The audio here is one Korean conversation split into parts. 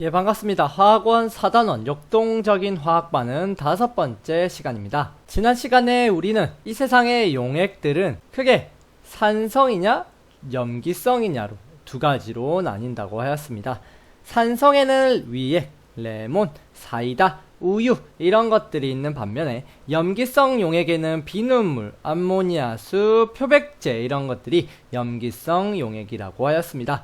예, 반갑습니다. 화학원 4단원 역동적인 화학반은 다섯 번째 시간입니다. 지난 시간에 우리는 이 세상의 용액들은 크게 산성이냐, 염기성이냐로 두 가지로 나뉜다고 하였습니다. 산성에는 위액, 레몬, 사이다, 우유 이런 것들이 있는 반면에 염기성 용액에는 비눗물, 암모니아수, 표백제 이런 것들이 염기성 용액이라고 하였습니다.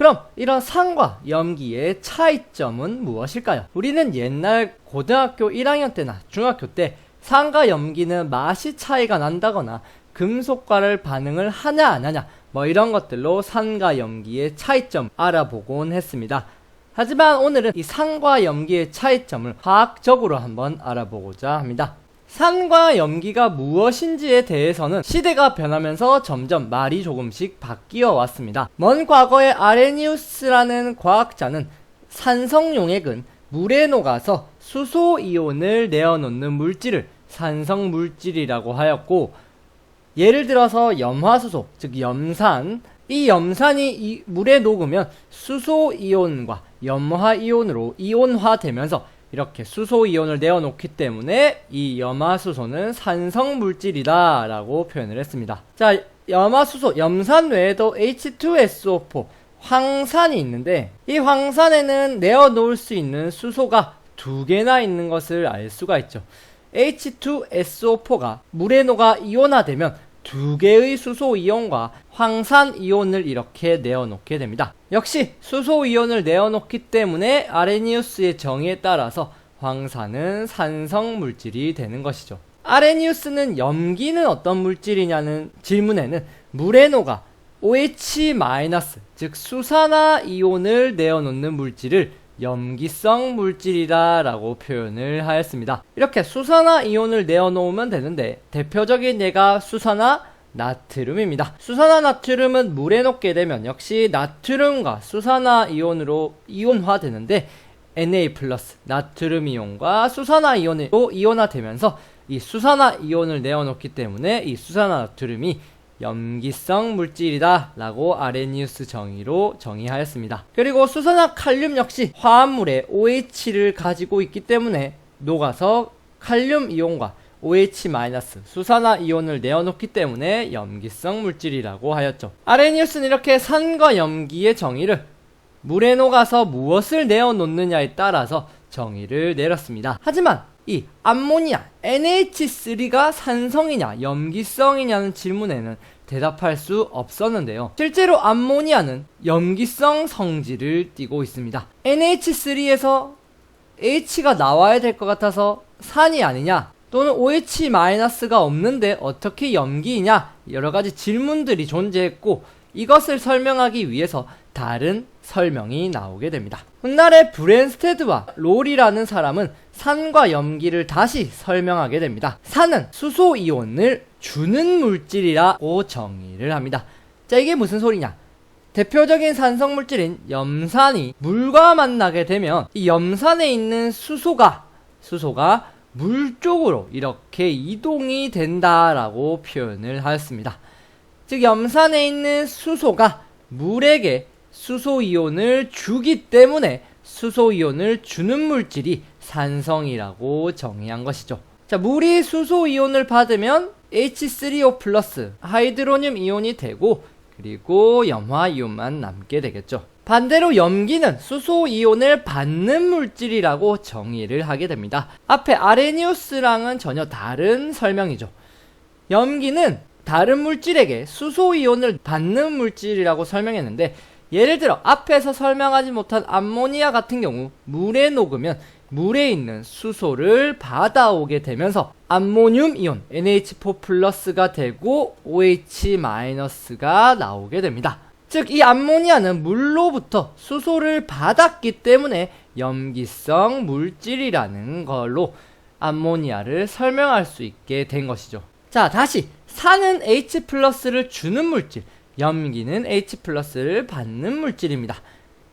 그럼 이런 산과 염기의 차이점은 무엇일까요? 우리는 옛날 고등학교 1학년 때나 중학교 때 산과 염기는 맛이 차이가 난다거나 금속과를 반응을 하냐 안 하냐 뭐 이런 것들로 산과 염기의 차이점 알아보곤 했습니다. 하지만 오늘은 이 산과 염기의 차이점을 화학적으로 한번 알아보고자 합니다. 산과 염기가 무엇인지에 대해서는 시대가 변하면서 점점 말이 조금씩 바뀌어 왔습니다. 먼 과거의 아레니우스라는 과학자는 산성 용액은 물에 녹아서 수소 이온을 내어놓는 물질을 산성 물질이라고 하였고 예를 들어서 염화수소, 즉 염산. 이 염산이 이 물에 녹으면 수소 이온과 염화 이온으로 이온화되면서 이렇게 수소 이온을 내어놓기 때문에 이 염화수소는 산성 물질이다 라고 표현을 했습니다. 자, 염화수소, 염산 외에도 H2SO4, 황산이 있는데 이 황산에는 내어놓을 수 있는 수소가 두 개나 있는 것을 알 수가 있죠. H2SO4가 물에 녹아 이온화되면 두 개의 수소 이온과 황산 이온을 이렇게 내어놓게 됩니다. 역시 수소 이온을 내어놓기 때문에 아레니우스의 정의에 따라서 황산은 산성 물질이 되는 것이죠. 아레니우스는 염기는 어떤 물질이냐는 질문에는 녹아 OH- 즉 수산화 이온을 내어놓는 물질을 염기성 물질이다라고 표현을 하였습니다. 이렇게 수산화 이온을 내어놓으면 되는데 대표적인 예가 수산화 나트륨입니다. 수산화 나트륨은 물에 녹게 되면 역시 나트륨과 수산화 이온으로 이온화되는데 Na 나트륨 이온과 수산화 이온으로 이온화되면서 이 수산화 이온을 내어놓기 때문에 이 수산화 나트륨이 염기성 물질이다 라고 아레니우스 정의로 정의하였습니다. 그리고 수산화 칼륨 역시 화합물에 OH를 가지고 있기 때문에 녹아서 칼륨 이온과 OH- 수산화 이온을 내어놓기 때문에 염기성 물질이라고 하였죠. 아레니우스는 이렇게 산과 염기의 정의를 물에 녹아서 무엇을 내어놓느냐에 따라서 정의를 내렸습니다. 하지만 이 암모니아 NH3가 산성이냐 염기성이냐는 질문에는 대답할 수 없었는데요. 실제로 암모니아는 염기성 성질을 띠고 있습니다. NH3에서 H가 나와야 될 것 같아서 산이 아니냐 또는 OH-가 없는데 어떻게 염기이냐 여러 가지 질문들이 존재했고 이것을 설명하기 위해서 다른 설명이 나오게 됩니다. 훗날에 브랜스테드와 롤이라는 사람은 산과 염기를 다시 설명하게 됩니다. 산은 수소 이온을 주는 물질이라고 정의를 합니다. 자, 이게 무슨 소리냐? 대표적인 산성 물질인 염산이 물과 만나게 되면 이 염산에 있는 수소가 수소가 물 쪽으로 이렇게 이동이 된다라고 표현을 하였습니다. 즉 염산에 있는 수소가 물에게 수소 이온을 주기 때문에 수소 이온을 주는 물질이 산성이라고 정의한 것이죠. 자, 물이 수소 이온을 받으면 H3O 플러스 하이드로늄 이온이 되고 그리고 염화 이온만 남게 되겠죠. 반대로 염기는 수소 이온을 받는 물질이라고 정의를 하게 됩니다. 앞에 아레니우스랑은 전혀 다른 설명이죠. 염기는 다른 물질에게 수소 이온을 받는 물질이라고 설명했는데 예를 들어 앞에서 설명하지 못한 암모니아 같은 경우 물에 녹으면 물에 있는 수소를 받아오게 되면서 암모늄 이온 NH4+가 되고 OH-가 나오게 됩니다. 즉 이 암모니아는 물로부터 수소를 받았기 때문에 염기성 물질이라는 걸로 암모니아를 설명할 수 있게 된 것이죠. 자, 다시 산은 H+를 주는 물질, 염기는 H+를 받는 물질입니다.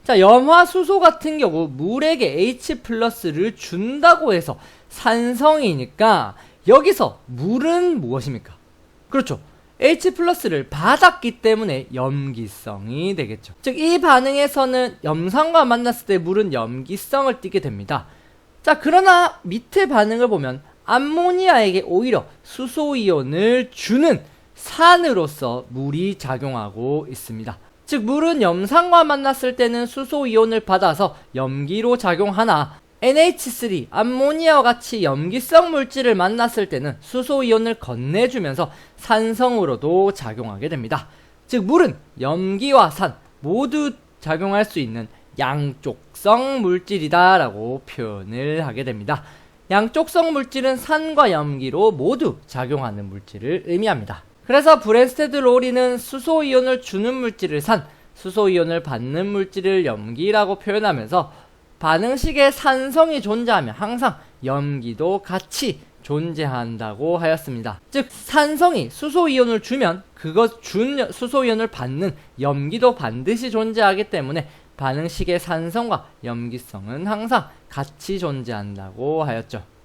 자, 염화수소 같은 경우 물에게 H+를 준다고 해서 산성이니까 여기서 물은 무엇입니까? 그렇죠. H 플러스를 받았기 때문에 염기성이 되겠죠. 즉, 이 반응에서는 염산과 만났을 때 물은 염기성을 띠게 됩니다. 자, 그러나 밑에 반응을 보면 암모니아에게 오히려 수소이온을 주는 산으로서 물이 작용하고 있습니다. 즉, 물은 염산과 만났을 때는 수소이온을 받아서 염기로 작용하나 NH3, 암모니아와 같이 염기성 물질을 만났을 때는 수소이온을 건네주면서 산성으로도 작용하게 됩니다. 즉, 물은 염기와 산 모두 작용할 수 있는 양쪽성 물질이다라고 표현을 하게 됩니다. 양쪽성 물질은 산과 염기로 모두 작용하는 물질을 의미합니다. 그래서 브레스테드 로리는 수소이온을 주는 물질을 산, 수소이온을 받는 물질을 염기라고 표현하면서 반응식에 산성이 존재하면 항상 염기도 같이 존재한다고 하였습니다. 즉 산성이 수소이온을 주면 그것 준 수소이온을 받는 염기도 반드시 존재하기 때문에 반응식의 산성과 염기성은 항상 같이 존재한다고 하였죠.